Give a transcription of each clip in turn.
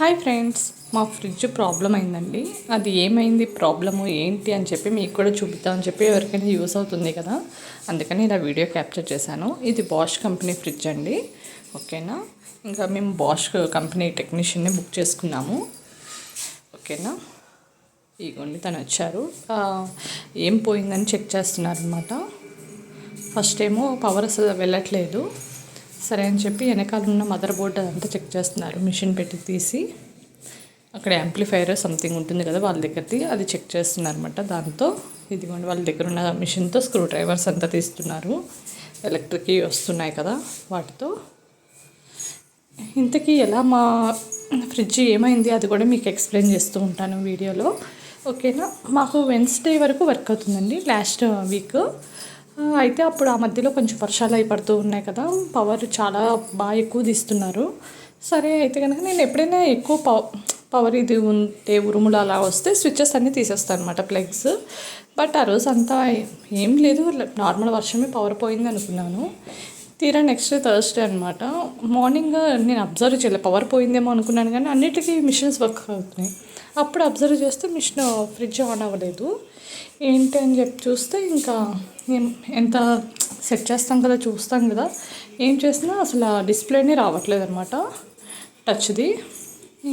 Hi friends మా fridge problem అయిందండి. అది ఏమైంది ప్రాబ్లము ఏంటి అని చెప్పి మీకు కూడా చూపిద్దామని చెప్పి ఎవరికైనా యూస్ అవుతుంది కదా. అందుకని ఇలా వీడియో క్యాప్చర్ చేశాను. ఇది బాష్ కంపెనీ ఫ్రిడ్జ్ అండి. ఓకేనా? ఇంకా మేము బాష్ కంపెనీ టెక్నీషియన్ని బుక్ చేసుకున్నాము. ఓకేనా? ఇగోండి తను వచ్చారు. ఏం పోయిందని చెక్ చేస్తున్నారనమాట ఫస్ట్ ఏమో పవర్ అసలు వెళ్ళట్లేదు. సరే అని చెప్పి వెనకాల ఉన్న మదర్ బోర్డ్ అదంతా చెక్ చేస్తున్నారు. మిషన్ పెట్టి తీసి అక్కడ యాంప్లిఫైర్ సంథింగ్ ఉంటుంది కదా వాళ్ళ దగ్గరది అది చెక్ చేస్తున్నారు అనమాట దాంతో ఇదిగోండి వాళ్ళ దగ్గర ఉన్న మిషన్తో స్క్రూ డ్రైవర్స్ అంతా తీస్తున్నారు. ఎలక్ట్రిక్ వస్తున్నాయి కదా వాటితో. ఇంతకీ ఎలా మా ఫ్రిడ్జ్ ఏమైంది అది కూడా మీకు ఎక్స్ప్లెయిన్ చేస్తూ ఉంటాను వీడియోలో. ఓకేనా? మాకు వెన్స్డే వరకు వర్క్ అవుతుందండి. లాస్ట్ వీక్ అయితే అప్పుడు ఆ మధ్యలో కొంచెం వర్షాలు అయి పడుతూ ఉన్నాయి కదా. పవర్ చాలా బాగా ఎక్కువ తీస్తున్నారు. సరే అయితే కనుక నేను ఎప్పుడైనా ఎక్కువ పవ పవర్ ఇది ఉంటే ఉరుములు అలా వస్తే స్విచ్చెస్ అన్నీ తీసేస్తాను అనమాట ప్లగ్స్ బట్ ఆ రోజు అంతా ఏం లేదు. నార్మల్ వర్షమే పవర్ పోయింది అనుకున్నాను. తీరా నెక్స్ట్ థర్స్డే అనమాట మార్నింగ్ నేను అబ్జర్వ్ చేయలేదు పవర్ పోయిందేమో అనుకున్నాను కానీ అన్నిటికీ మిషన్స్ వర్క్ అవుతున్నాయి. అప్పుడు అబ్జర్వ్ చేస్తే మిషన్ ఫ్రిడ్జ్ ఆన్ అవ్వలేదు. ఏంటి అని చెప్పి చూస్తే ఇంకా ఎంత సెట్ చేస్తాం కదా చూస్తాం కదా. ఏం చేసినా అసలు ఆ డిస్ప్లేనే రావట్లేదు అనమాట టచ్ది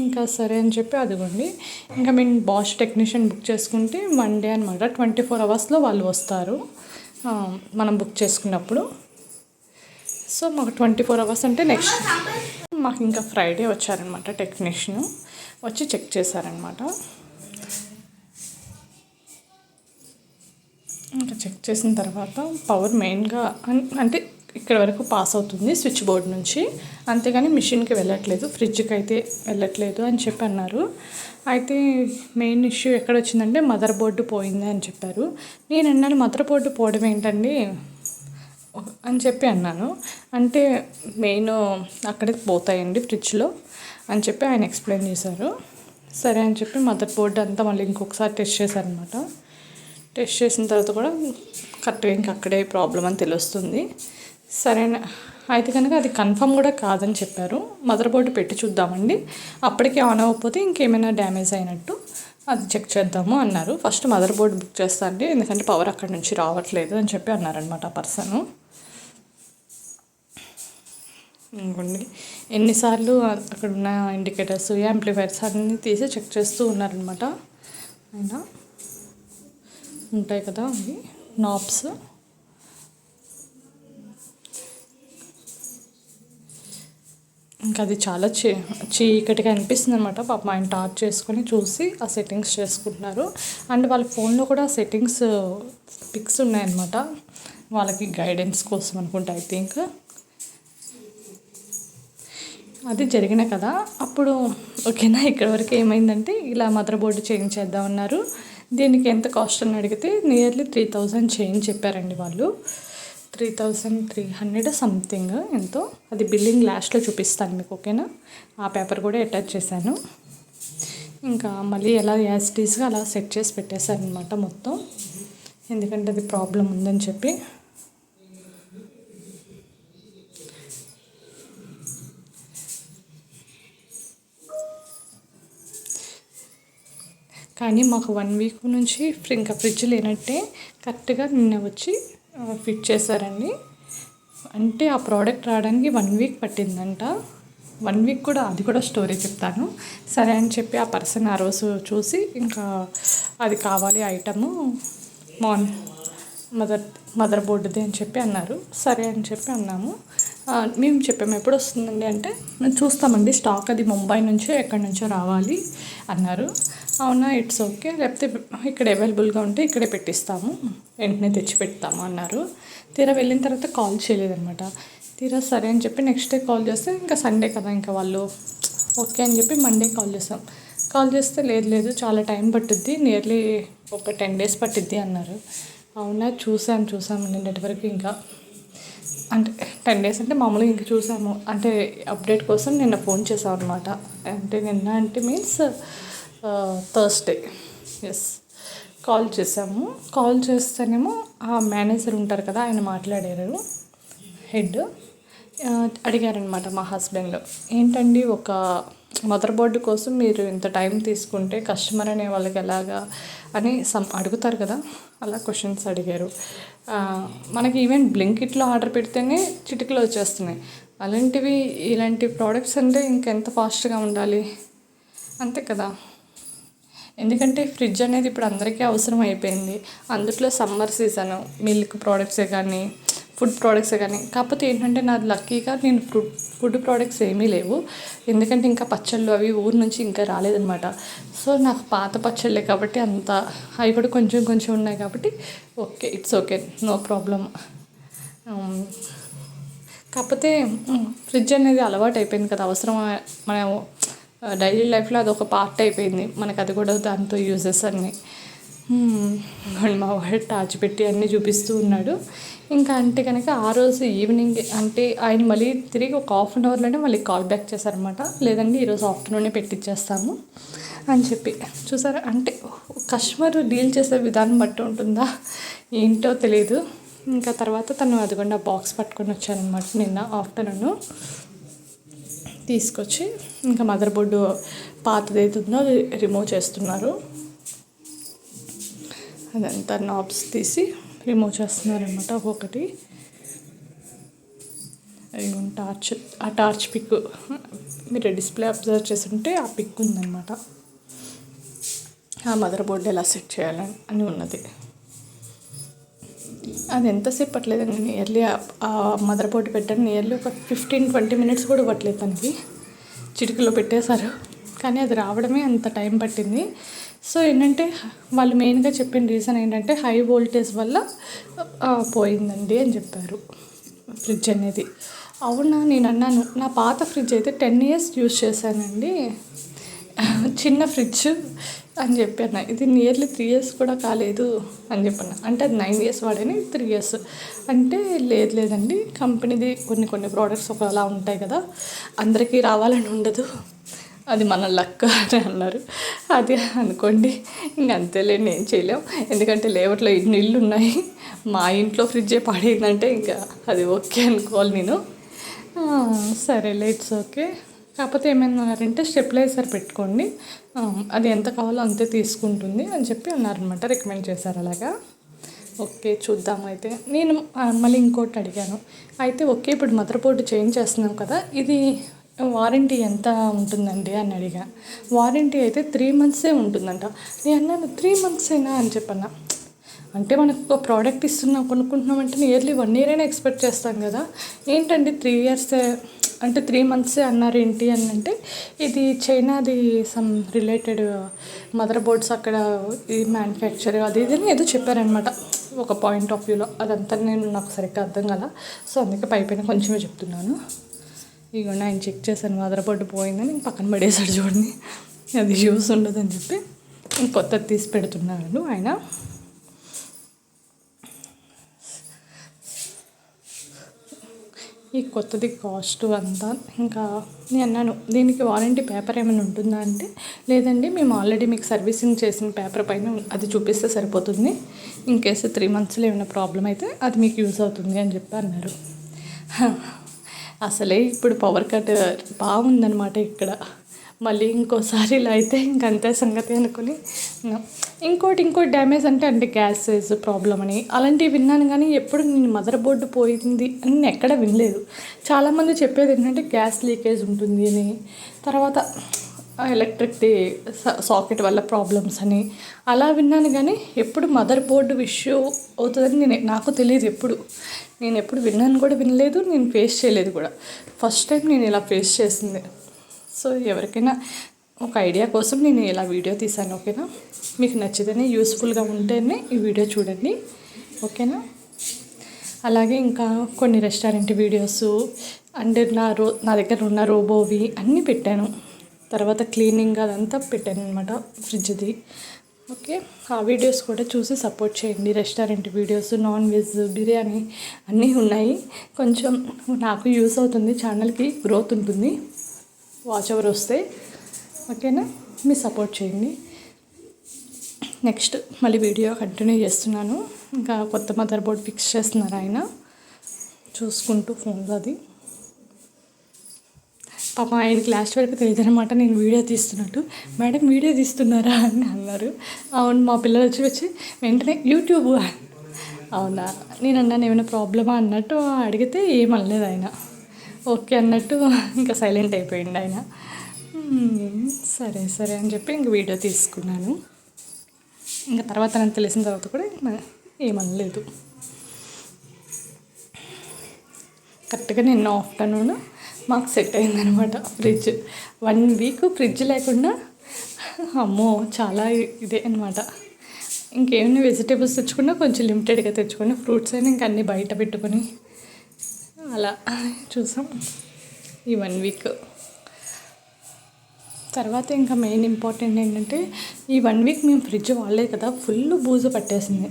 ఇంకా సరే అని చెప్పి అదిగోండి. ఇంకా మేము బాష్ టెక్నీషియన్ బుక్ చేసుకుంటే మండే అనమాట ట్వంటీ ఫోర్ అవర్స్లో వాళ్ళు వస్తారు. మనం బుక్ చేసుకున్నప్పుడు. సో మాకు ట్వంటీ ఫోర్ అవర్స్ అంటే నెక్స్ట్ మాకు ఇంకా ఫ్రైడే వచ్చారనమాట టెక్నీషియన్ వచ్చి చెక్ చేశారనమాట ఇంకా చెక్ చేసిన తర్వాత పవర్ మెయిన్గా అన్- అంటే ఇక్కడ వరకు పాస్ అవుతుంది స్విచ్ బోర్డ్ నుంచి. అంతేగాని మిషన్కి వెళ్ళట్లేదు ఫ్రిడ్జ్కి అయితే వెళ్ళట్లేదు అని చెప్పి అన్నారు. అయితే మెయిన్ ఇష్యూ ఎక్కడ వచ్చిందంటే మదర్ బోర్డు పోయింది అని చెప్పారు. నేను అన్నాను మదర్ బోర్డు పోవడం ఏంటండి? అని చెప్పి అన్నాను. అంటే మెయిన్ అక్కడే పోతాయండి ఫ్రిడ్జ్లో అని చెప్పి ఆయన ఎక్స్ప్లెయిన్ చేశారు. సరే అని చెప్పి మదర్ బోర్డు అంతా మళ్ళీ ఇంకొకసారి టెస్ట్ చేశారనమాట టెస్ట్ చేసిన తర్వాత కూడా కరెక్ట్గా ఇంక అక్కడే ప్రాబ్లం అని తెలుస్తుంది. సరేనా? అయితే కనుక అది కన్ఫర్మ్ కూడా కాదని చెప్పారు. మదర్ బోర్డు పెట్టి చూద్దామండి. అప్పటికే ఆన్ అవ్వకపోతే ఇంకేమైనా డ్యామేజ్ అయినట్టు అది చెక్ చేద్దాము అన్నారు. ఫస్ట్ మదర్ బోర్డు బుక్ చేస్తా అండి. ఎందుకంటే పవర్ అక్కడి నుంచి రావట్లేదు అని చెప్పి అన్నారనమాట ఆ పర్సన్. ఇంకోండి. ఎన్నిసార్లు అక్కడ ఉన్న ఇండికేటర్స్ యాంప్లిఫైర్స్ అన్నీ తీసి చెక్ చేస్తూ ఉన్నారనమాట అయినా ఉంటాయి కదా అవి నాబ్స్ ఇంకా అది చాలా చీ చీకటిగా అనిపిస్తుంది అనమాట పాపం ఆయన టార్చ్ చేసుకొని చూసి ఆ సెట్టింగ్స్ చేసుకుంటున్నారు. అండ్ వాళ్ళ ఫోన్లో కూడా సెట్టింగ్స్ పిక్స్ ఉన్నాయన్నమాట. వాళ్ళకి గైడెన్స్ కోసం అనుకుంటా ఐ థింక్ అది జరిగిన కదా. అప్పుడు ఓకేనా ఇక్కడ వరకు ఏమైందంటే ఇలా మదర్ బోర్డు చేంజ్ చేద్దామన్నారు. దీనికి ఎంత కాస్ట్ అని అడిగితే నియర్లీ త్రీ థౌజండ్ చేంజ్ చెప్పారండి వాళ్ళు. Three thousand three hundred something ఎంతో. అది బిల్లింగ్ లాస్ట్లో చూపిస్తాను మీకు ఓకేనా? ఆ పేపర్ కూడా అటాచ్ చేశాను. ఇంకా మళ్ళీ ఎలా యాసిటీస్గా అలా సెట్ చేసి పెట్టేశారనమాట మొత్తం. ఎందుకంటే అది ప్రాబ్లం ఉందని చెప్పి. కానీ మాకు వన్ వీక్ నుంచి ఫ్రి- ఇంకా ఫ్రిడ్జ్ లేనట్టే కరెక్ట్గా నిన్న వచ్చి ఫిట్ చేశారండి. అంటే ఆ ప్రోడక్ట్ రావడానికి వన్ వీక్ పట్టిందంట. వన్ వీక్ కూడా అది కూడా స్టోరీ చెప్తాను. సరే అని చెప్పి ఆ పర్సన్ ఆ రోజు చూసి ఇంకా అది కావాలి ఐటము మార్న్ మదర్ మదర్ బోర్డుది అని చెప్పి అన్నారు. సరే అని చెప్పి అన్నాము. మేము చెప్పాము ఎప్పుడు వస్తుందండి అంటే మేము చూస్తామండి స్టాక్ అది ముంబై నుంచో ఎక్కడి నుంచో రావాలి అన్నారు. అవునా? ఇట్స్ ఓకే లేకపోతే ఇక్కడ అవైలబుల్గా ఉంటే ఇక్కడే పెట్టిస్తాము. వెంటనే తెచ్చి పెడతాము అన్నారు. తీరా వెళ్ళిన తర్వాత కాల్ చేయలేదన్నమాట. తీరా సరే అని చెప్పి నెక్స్ట్ డే కాల్ చేస్తే ఇంకా సండే కదా ఇంకా వాళ్ళు. ఓకే అని చెప్పి మండే కాల్ చేస్తాం కాల్ చేస్తే లేదు లేదు చాలా టైం పట్టుద్ది నియర్లీ ఒక టెన్ డేస్ పట్టిద్ది అన్నారు. అవునా? చూసాం చూసాము నిన్నటి వరకు ఇంకా. అంటే టెన్ డేస్ అంటే మామూలుగా ఇంకా చూసాము అంటే అప్డేట్ కోసం నిన్న ఫోన్ చేసాం అనమాట అంటే నిన్న అంటే మీన్స్ థర్స్డే ఎస్ కాల్ చేసాము కాల్ చేస్తేనేమో ఆ మేనేజర్ ఉంటారు కదా ఆయన మాట్లాడారు. హెడ్ అడిగారనమాట మా హస్బెండ్ ఏంటండి ఒక మదర్ బోర్డు కోసం మీరు ఇంత టైం తీసుకుంటే కస్టమర్ అనే వాళ్ళకి ఎలాగా అని సమ్ అడుగుతారు కదా అలా క్వశ్చన్స్ అడిగారు. మనకి ఈవెన్ బ్లింకిట్లో ఆర్డర్ పెడితేనే చిటికలో వచ్చేస్తున్నాయి. అలాంటివి ఇలాంటి ప్రోడక్ట్స్ అంటే ఇంకెంత ఫాస్ట్గా ఉండాలి? అంతే కదా. ఎందుకంటే ఫ్రిడ్జ్ అనేది ఇప్పుడు అందరికీ అవసరం అయిపోయింది. అందుట్లో సమ్మర్ సీజన్ మిల్క్ ప్రోడక్ట్సే కానీ ఫుడ్ ప్రోడక్ట్సే కానీ. కాకపోతే ఏంటంటే నాది లక్కీగా నేను ఫుడ్ ఫుడ్ ప్రోడక్ట్స్ ఏమీ లేవు. ఎందుకంటే ఇంకా పచ్చళ్ళు అవి ఊరు నుంచి ఇంకా రాలేదనమాట సో నాకు పాత పచ్చళ్ళే కాబట్టి అంత అవి కూడా కొంచెం కొంచెం ఉన్నాయి కాబట్టి okay it's okay no problem కాకపోతే ఫ్రిడ్జ్ అనేది అలవాటు అయిపోయింది కదా అవసరం మనం డైలీ లైఫ్లో అది ఒక పార్ట్ అయిపోయింది. మనకు అది కూడా దాంతో యూజెస్ అన్నీ. మా వాడు టార్చ్ పెట్టి అన్నీ చూపిస్తూ ఉన్నాడు. ఇంకా అంటే కనుక ఆ రోజు ఈవినింగ్ అంటే ఆయన మళ్ళీ తిరిగి ఒక హాఫ్ అన్ అవర్లోనే మళ్ళీ కాల్ బ్యాక్ చేశారనమాట లేదండి ఈరోజు ఆఫ్టర్నూనే పెట్టిచ్చేస్తాము అని చెప్పి. చూసారా? అంటే కస్టమర్ డీల్ చేసే విధానం బట్టి ఉంటుందా? ఏంటో తెలియదు ఇంకా తర్వాత తను అదిగొండ ఆ బాక్స్ పట్టుకొని వచ్చానమాట నిన్న ఆఫ్టర్నూన్. తీసుకొచ్చి ఇంకా మదర్ బోర్డు పాతది అవుతుందో అది రిమూవ్ చేస్తున్నారు. అదంతా నాబ్స్ తీసి రిమూవ్ చేస్తున్నారనమాట ఒక్కొక్కటి. అది టార్చ్ ఆ టార్చ్ పిక్ మీరు డిస్ప్లే అబ్జర్వ్ చేస్తుంటే ఆ పిక్ ఉందన్నమాట. ఆ మదర్ బోర్డు ఎలా సెట్ చేయాలని అని ఉన్నది. అది ఎంతసేపు పట్టలేదండి నియర్లీ మదర్ బోర్డు పెట్టాను. నియర్లీ ఒక ఫిఫ్టీన్ ట్వంటీ మినిట్స్ కూడా పట్టలేదు తనకి. చిటికలో పెట్టేశారు. కానీ అది రావడమే అంత టైం పట్టింది. సో ఏంటంటే వాళ్ళు మెయిన్గా చెప్పిన రీజన్ ఏంటంటే హై వోల్టేజ్ వల్ల పోయిందండి అని చెప్పారు ఫ్రిడ్జ్ అనేది. అవునా? నేను అన్నాను. నా పాత ఫ్రిడ్జ్ అయితే టెన్ ఇయర్స్ యూజ్ చేశానండి. చిన్న ఫ్రిడ్జ్ అని చెప్పాను. ఇది నియర్లీ త్రీ ఇయర్స్ కూడా కాలేదు అని చెప్పాను అంటే అది నైన్ ఇయర్స్ వాడని త్రీ ఇయర్స్ అంటే లేదు లేదండి. కంపెనీది కొన్ని కొన్ని ప్రోడక్ట్స్ ఒకలా ఉంటాయి కదా అందరికీ రావాలని ఉండదు. అది మన లక్ అని అన్నారు. అది అనుకోండి ఇంక అంతేలేండి ఏం చేయలేం. ఎందుకంటే లేవట్లో ఇన్ని ఇళ్ళు ఉన్నాయి మా ఇంట్లో ఫ్రిడ్జే పాడైందంటే ఇంకా అది ఓకే అనుకోవాలి నేను. సరే సరేలే ఇట్స్ ఓకే. కాకపోతే ఏమైనా అన్నారంటే స్టెప్లైజర్ పెట్టుకోండి. అది ఎంత కావాలో అంతే తీసుకుంటుంది అని చెప్పి అన్నారనమాట రికమెండ్ చేశారు అలాగా. ఓకే చూద్దాం అయితే. నేను మళ్ళీ ఇంకోటి అడిగాను. అయితే ఓకే ఇప్పుడు మదర్బోర్డు చేంజ్ చేస్తున్నాం కదా ఇది వారంటీ ఎంత ఉంటుందండి అని అడిగా. వారంటీ అయితే త్రీ మంత్సే ఉంటుందంట. నేను అన్నాను త్రీ మంత్సేనా అని చెప్పన్నా. అంటే మనకు ఒక ప్రోడక్ట్ ఇస్తున్నాం కొనుక్కుంటున్నాం అంటే నియర్లీ వన్ ఇయర్ అయినా ఎక్స్పెక్ట్ చేస్తాం కదా. ఏంటండి త్రీ ఇయర్స్ అంటే త్రీ మంత్సే అన్నారు ఏంటి అని అంటే ఇది చైనాది సమ్ రిలేటెడ్ మదర్ బోర్డ్స్ అక్కడ ఈ మ్యానుఫ్యాక్చర్ అది ఇది అని ఏదో చెప్పారనమాట ఒక పాయింట్ ఆఫ్ వ్యూలో అదంతా నేను నాకు సరిగ్గా అర్థం కదా సో అందుకే పైపైన కొంచెమే చెప్తున్నాను. ఇగోండి ఆయన చెక్ చేశాను మదర్ బోర్డు పోయిందని పక్కన పడేసాడు చూడండి. అది యూస్ ఉండదని చెప్పి. ఇంక కొత్తది తీసి పెడుతున్నాను ఆయన. ఈ కొత్తది కాస్ట్ అంతా ఇంకా నేను అన్నాను దీనికి వారంటీ పేపర్ ఏమైనా ఉంటుందా అంటే లేదండి మేము ఆల్రెడీ మీకు సర్వీసింగ్ చేసిన పేపర్ పైన అది చూపిస్తే సరిపోతుంది. ఇన్ కేసు త్రీ మంత్స్లో ఏమైనా ప్రాబ్లం అయితే అది మీకు యూజ్ అవుతుంది అని చెప్పి అన్నారు. అసలే ఇప్పుడు పవర్ కట్ బాగుందనమాట ఇక్కడ. మళ్ళీ ఇంకోసారి ఇలా అయితే ఇంకంతే సంగతి అనుకుని ఇంకోటి ఇంకోటి డ్యామేజ్ అంటే అంటే గ్యాస్ ప్రాబ్లం అని. అలాంటివి విన్నాను కానీ ఎప్పుడు నేను మదర్ బోర్డు పోయింది అని నేను ఎక్కడ వినలేదు. చాలామంది చెప్పేది ఏంటంటే గ్యాస్ లీకేజ్ ఉంటుంది అని. తర్వాత ఎలక్ట్రిక్ది సాకెట్ వల్ల ప్రాబ్లమ్స్ అని. అలా విన్నాను కానీ ఎప్పుడు మదర్ బోర్డు ఇష్యూ అవుతుందని నేను నాకు తెలియదు ఎప్పుడు. నేను ఎప్పుడు విన్నాను కూడా వినలేదు నేను ఫేస్ చేయలేదు కూడా. ఫస్ట్ టైం నేను ఇలా ఫేస్ చేసింది. సో ఎవరికైనా ఒక ఐడియా కోసం నేను ఇలా వీడియో తీసాను ఓకేనా? మీకు నచ్చితేనే యూస్ఫుల్గా ఉంటేనే ఈ వీడియో చూడండి ఓకేనా? అలాగే ఇంకా కొన్ని రెస్టారెంట్ వీడియోస్ అండ్ నా రో నా దగ్గర ఉన్న రోబోవి అన్నీ పెట్టాను. తర్వాత క్లీనింగ్ అదంతా పెట్టాను అనమాట ఫ్రిడ్జ్ది. ఓకే ఆ వీడియోస్ కూడా చూసి సపోర్ట్ చేయండి. Restaurant videos non veg biryani అన్నీ ఉన్నాయి. కొంచెం నాకు యూస్ అవుతుంది ఛానల్కి గ్రోత్ ఉంటుంది. వాచ్ అవర్ వస్తే ఓకేనా? మీరు సపోర్ట్ చేయండి. నెక్స్ట్ మళ్ళీ వీడియో కంటిన్యూ చేస్తున్నాను. ఇంకా కొత్త మదర్ బోర్డ్ ఫిక్స్ చేస్తున్నారు ఆయన. చూసుకుంటూ ఫోన్లో అది. పాప ఆయనకి లాస్ట్ వరకు తెలియదు అనమాట నేను వీడియో తీస్తున్నట్టు. మేడం వీడియో తీస్తున్నారా? అని అన్నారు. అవును మా పిల్లలు వచ్చి వచ్చి వెంటనే యూట్యూబ్. అవునా? నేను అన్నాను ఏమైనా ప్రాబ్లమా? అన్నట్టు అడిగితే ఏమనలేదు ఆయన. ఓకే అన్నట్టు ఇంకా సైలెంట్ అయిపోయింది ఆయన. సరే సరే అని చెప్పి ఇంక వీడియో తీసుకున్నాను. ఇంకా తర్వాత నాకు తెలిసిన తర్వాత కూడా ఏమనలేదు. కరెక్ట్గా నిన్న ఆఫ్టర్నూన్ మాకు సెట్ అయిందనమాట ఫ్రిడ్జ్. వన్ వీక్ ఫ్రిడ్జ్ లేకుండా అమ్మో చాలా ఇదే అనమాట ఇంకేమైనా వెజిటేబుల్స్ తెచ్చుకున్నా కొంచెం లిమిటెడ్గా తెచ్చుకొని ఫ్రూట్స్ అయినా ఇంకా అన్నీ బయట పెట్టుకొని అలా చూసాం. ఈ వన్ వీక్ తర్వాత ఇంకా మెయిన్ ఇంపార్టెంట్ ఏంటంటే ఈ వన్ వీక్ మేము ఫ్రిడ్జ్ వాడలేదు కదా ఫుల్ బూజు పట్టేసింది.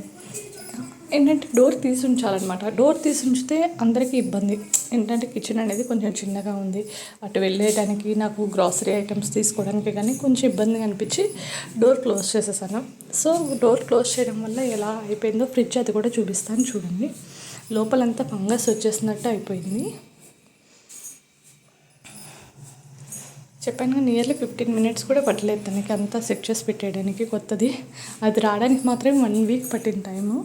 ఏంటంటే డోర్ తీసి ఉంచాలన్నమాట డోర్ తీసి ఉంచితే అందరికీ ఇబ్బంది. ఏంటంటే కిచెన్ అనేది కొంచెం చిన్నగా ఉంది. అటు వెళ్ళేయడానికి నాకు గ్రాసరీ ఐటమ్స్ తీసుకోవడానికి కానీ కొంచెం ఇబ్బందిగా అనిపించి డోర్ క్లోజ్ చేసేసాను. సో డోర్ క్లోజ్ చేయడం వల్ల ఎలా అయిపోయిందో ఫ్రిడ్జ్ అది కూడా చూపిస్తాను చూడండి. లోపలంతా ఫంగస్ వచ్చేసినట్టు అయిపోయింది. చెప్పాను నియర్లీ ఫిఫ్టీన్ మినిట్స్ కూడా పట్టలేదు తనకి. అంతా సెట్ చేసి పెట్టేయడానికి కొత్తది. అది రావడానికి మాత్రమే వన్ వీక్ పట్టిన టైము.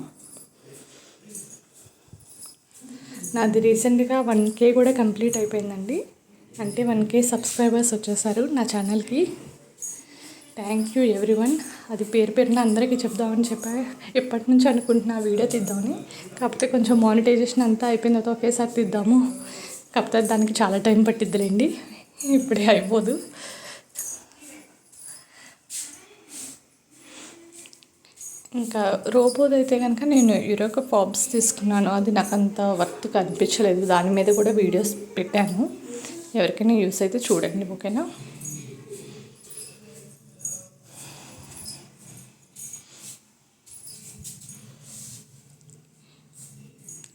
నాది రీసెంట్గా వన్ కే కూడా కంప్లీట్ అయిపోయిందండి. అంటే వన్ కే సబ్స్క్రైబర్స్ వచ్చేసారు నా ఛానల్కి. థ్యాంక్ యూ ఎవ్రీ వన్ అది పేరు పేరున అందరికీ చెప్దామని చెప్పా. ఎప్పటి నుంచి అనుకుంటున్నా వీడియో తీద్దామని. కాకపోతే కొంచెం మానిటైజేషన్ అంతా అయిపోయిన తర్వాత ఒకేసారి తీద్దాము. కాకపోతే దానికి చాలా టైం పట్టిద్దిలేండి. ఇప్పుడే అయిపోదు. ఇంకా రోబోది అయితే కనుక నేను యూరోక ఫాబ్స్ తీసుకున్నాను. అది నాకు అంత వర్త్ కనిపించలేదు. దాని మీద కూడా వీడియోస్ పెట్టాను. ఎవరికైనా యూస్ అయితే చూడండి ఓకేనా?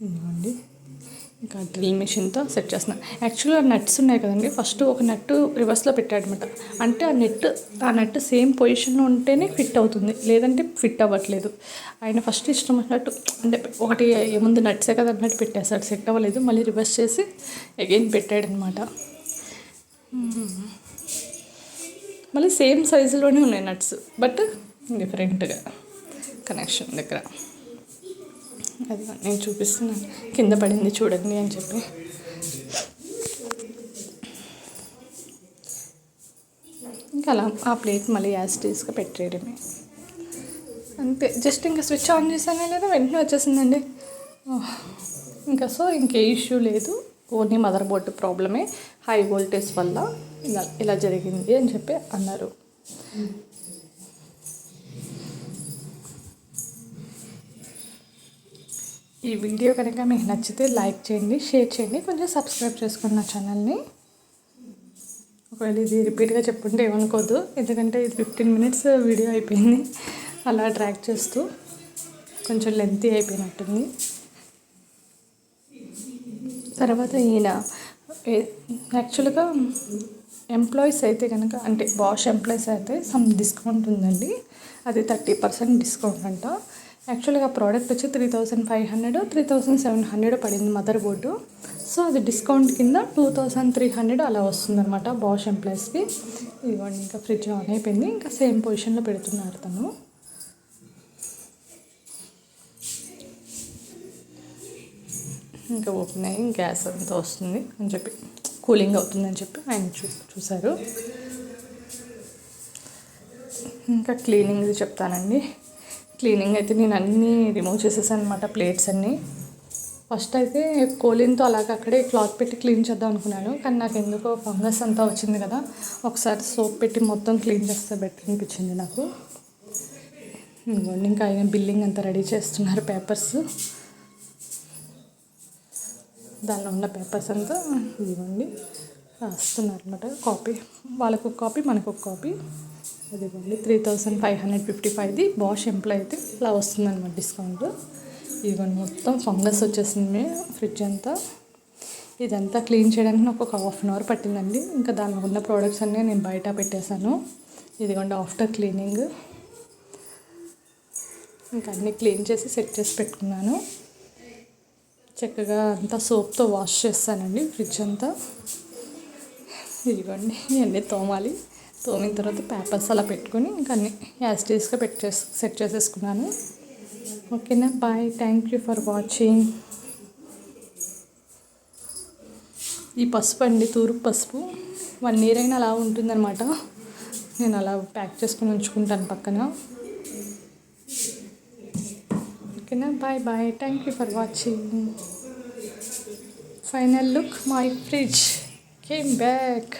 ఇదిగోండి. ఇంకా డ్రిల్ మిషన్తో సెట్ చేస్తున్నాను. యాక్చువల్గా నట్స్ ఉన్నాయి కదండి. ఫస్ట్ ఒక నట్టు రివర్స్లో పెట్టాడనమాట. అంటే ఆ నెట్ ఆ నట్ సేమ్ పొజిషన్లో ఉంటేనే ఫిట్ అవుతుంది. లేదంటే ఫిట్ అవ్వట్లేదు. ఆయన ఫస్ట్ ఇష్టం వచ్చినట్టు అంటే ఒకటి ఏముంది నట్సే కదా అన్నట్టు పెట్టేశాడు సెట్ అవ్వలేదు. మళ్ళీ రివర్స్ చేసి అగైన్ పెట్టాడనమాట. Hmm. మళ్ళీ సేమ్ సైజులోనే ఉన్నాయి నట్స్ బట్ డిఫరెంట్గా కనెక్షన్ దగ్గర. అది నేను చూపిస్తున్నాను కింద పడింది చూడండి అని చెప్పి. ఇంకా అలా ఆ ప్లేట్ మళ్ళీ యాసిటీస్గా పెట్టేయడమే. అంతే. జస్ట్ ఇంకా స్విచ్ ఆన్ చేశానే లేదా వెంటనే వచ్చేసిందండి. ఇంకా సో ఇంకే ఇష్యూ లేదు. ఓన్లీ మదర్ బోర్డ్ ప్రాబ్లమే. హై వోల్టేజ్ వల్ల ఇలా ఇలా జరిగింది అని చెప్పి అన్నారు. ఈ వీడియో కనుక మీకు నచ్చితే లైక్ చేయండి షేర్ చేయండి కొంచెం సబ్స్క్రైబ్ చేసుకోండి నా ఛానల్ని. ఒకవేళ ఇది రిపీట్గా చెప్పుంటే ఏమనుకోదు ఎందుకంటే ఇది ఫిఫ్టీన్ మినిట్స్ వీడియో అయిపోయింది. అలా ట్రాక్ చేస్తూ కొంచెం లెంతీ అయిపోయినట్టుంది. తర్వాత ఈయన యాక్చువల్గా ఎంప్లాయీస్ అయితే కనుక అంటే బాష్ ఎంప్లాయీస్ అయితే సమ్ డిస్కౌంట్ ఉందండి. అది థర్టీ పర్సెంట్ డిస్కౌంట్ అంట. యాక్చువల్గా ప్రోడక్ట్ వచ్చి three thousand five hundred three thousand seven hundred పడింది మదర్ బోర్డు. సో అది డిస్కౌంట్ కింద టూ థౌజండ్ త్రీ హండ్రెడ్ అలా వస్తుందన్నమాట బాష్ ఎంప్లాయీస్కి. ఇదిగోండి ఇంకా ఫ్రిడ్జ్ ఆన్ అయిపోయింది. ఇంకా సేమ్ పొజిషన్లో పెడుతున్నారు తను. ఇంకా ఓపెన్ అయ్యి గ్యాస్ అంతా వస్తుంది అని చెప్పి. కూలింగ్ అవుతుందని చెప్పి ఆయన చూ చూశారు. ఇంకా క్లీనింగ్ చెప్తానండి. క్లీనింగ్ అయితే నేను అన్నీ రిమూవ్ చేసేసాను అనమాట ప్లేట్స్ అన్నీ. ఫస్ట్ అయితే కోలిన్తో అలాగ అక్కడే క్లాత్ పెట్టి క్లీన్ చేద్దాం అనుకున్నాను కానీ నాకు ఎందుకో ఫంగస్ అంతా వచ్చింది కదా ఒకసారి సోప్ పెట్టి మొత్తం క్లీన్ చేస్తే బెటర్ అనిపించింది నాకు. ఇదిగోండి ఇంకా ఆయన బిల్లింగ్ అంతా రెడీ చేస్తున్నారు పేపర్స్. దానిలో ఉన్న పేపర్స్ అంతా ఇవ్వండి రాస్తున్నారు అనమాట కాపీ వాళ్ళకు ఒక కాపీ మనకు ఒక కాపీ. అదిగోండి three thousand five hundred fifty ఫైవ్ది Bosch employee అయితే ఇలా వస్తుందన్నమాట డిస్కౌంట్ ఇదిగోండి మొత్తం ఫంగస్ వచ్చేసింది ఫ్రిడ్జ్ అంతా. ఇదంతా క్లీన్ చేయడానికి నాకు ఒక హాఫ్ అన్ అవర్ పట్టిందండి. ఇంకా దానిలో ఉన్న ప్రోడక్ట్స్ అన్నీ నేను బయట పెట్టేశాను. ఇదిగోండి ఆఫ్టర్ క్లీనింగ్ ఇంకా అన్నీ క్లీన్ చేసి సెట్ చేసి పెట్టుకున్నాను. చక్కగా అంతా సోప్తో వాష్ చేస్తానండి ఫ్రిడ్జ్ అంతా. ఇదిగోండి ఇవన్నీ తోమాలి. తోమిన తర్వాత పేపర్స్ అలా పెట్టుకొని ఇంకా అన్ని యాస్టీస్గా పెట్టే సెట్ చేసేసుకున్నాను. ఓకేనా? Bye thank you for watching ఈ పసుపు అండి తూర్పు పసుపు. వన్ ఇయర్ అయినా అలా ఉంటుందన్నమాట. నేను అలా ప్యాక్ చేసుకుని ఉంచుకుంటాను పక్కన. ఓకేనా? Bye bye thank you for watching final look my fridge came back